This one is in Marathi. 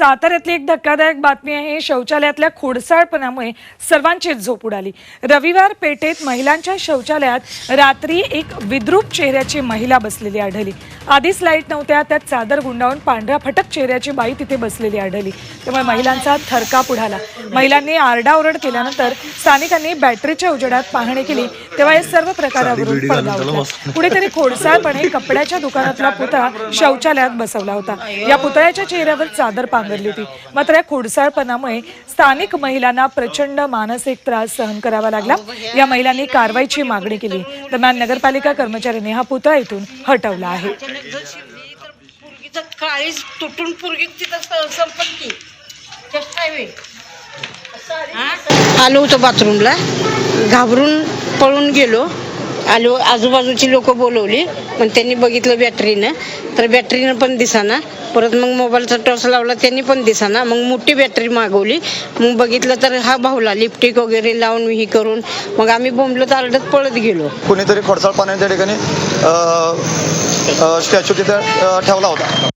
साताऱ्यातली एक धक्कादायक बातमी आहे. शौचालयातल्या खोडसाळपणामुळे सर्वांचीच झोप उडाली. रविवार पेठेत महिलांच्या शौचालयात रात्री एक विद्रूप चेहऱ्याची महिला बसलेली आढळली. आधीच लाइट नव्हत्या त्यात चादर गुंडाळून पांढऱ्या फटक चेहऱ्याची बाई तिथे बसलेली आढळली. त्यामुळे महिलांचा थरकाप उडाला. महिलांनी आरडाओरड केल्यानंतर स्थानिकांनी बॅटरीच्या उजेडात पाहणी केली. तेव्हा या सर्व प्रकारावरून पडदा उठला. कुठेतरी खोडसाळपणे कपड्याच्या दुकानातला पुतळा शौचालयात बसवला होता. या पुतळ्याच्या चेहऱ्यावर चादर पांघरली होती. मात्र या खोडसाळपणामुळे स्थानिक महिलांना प्रचंड मानसिक त्रास सहन करावा लागला. या महिलांनी कारवाईची मागणी केली. दरम्यान नगरपालिका कर्मचाऱ्यांनी हा पुतळा इथून हटवला आहे. काळीच तुटून तिथं संपल की आलो होतो बाथरूमला. घाबरून पळून गेलो. आलो आजूबाजूची लोक बोलवली पण त्यांनी बघितलं बॅटरीनं तर बॅटरीनं पण दिसाना. परत मग मोबाईलचा टॉर्च लावला त्यांनी पण दिसाना. मग मोठी बॅटरी मागवली. मग बघितलं तर हा भाऊला लिपस्टिक वगैरे लावून ही करून. मग आम्ही बोंबलं तारडत पळत गेलो. कुणीतरी खडसाळ पाण्याच्या ठिकाणी स्टॅच्यू तिथे ठेवला होता.